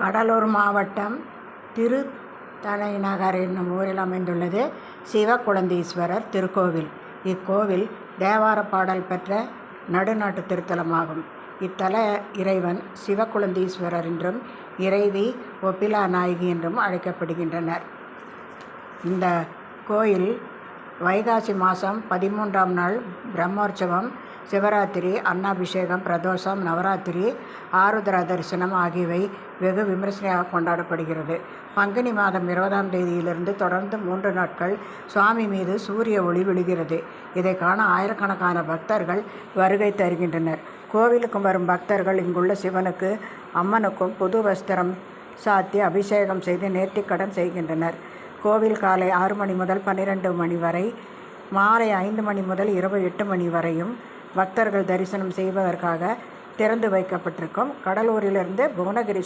கடலூர் மாவட்டம் திருத்தலைநகர் என்னும் ஊரில் அமைந்துள்ளது சிவக்குழந்தீஸ்வரர் திருக்கோவில். இக்கோவில் தேவார பாடல் பெற்ற நடுநாட்டு திருத்தலமாகும். இத்தல இறைவன் சிவகுழந்தீஸ்வரர் என்றும் இறைவி ஒப்பிலா நாயகி என்றும் அழைக்கப்படுகின்றனர். இந்த கோயில் வைகாசி மாதம் பதிமூன்றாம் நாள் பிரம்மோற்சவம் சிவராத்திரி அன்னாபிஷேகம் பிரதோஷம் நவராத்திரி ஆருத்ரா தரிசனம் ஆகியவை வெகு விமர்சனையாக கொண்டாடப்படுகிறது. பங்குனி மாதம் இருபதாம் தேதியிலிருந்து தொடர்ந்து மூன்று நாட்கள் சுவாமி மீது சூரிய ஒளி விழுகிறது. இதை காண ஆயிரக்கணக்கான பக்தர்கள் வருகை தருகின்றனர். கோவிலுக்கு வரும் பக்தர்கள் இங்குள்ள சிவனுக்கு அம்மனுக்கும் புது வஸ்திரம் சாத்தி அபிஷேகம் செய்து நேர்த்திக்கடன் செய்கின்றனர். கோவில் காலை ஆறு மணி முதல் பன்னிரெண்டு மணி வரை மாலை ஐந்து மணி முதல் இரவு எட்டு மணி வரையும் பக்தர்கள் தரிசனம் செய்வதற்காக திறந்து வைக்கப்பட்டிருக்கும். கடலூரிலிருந்து புவனகிரி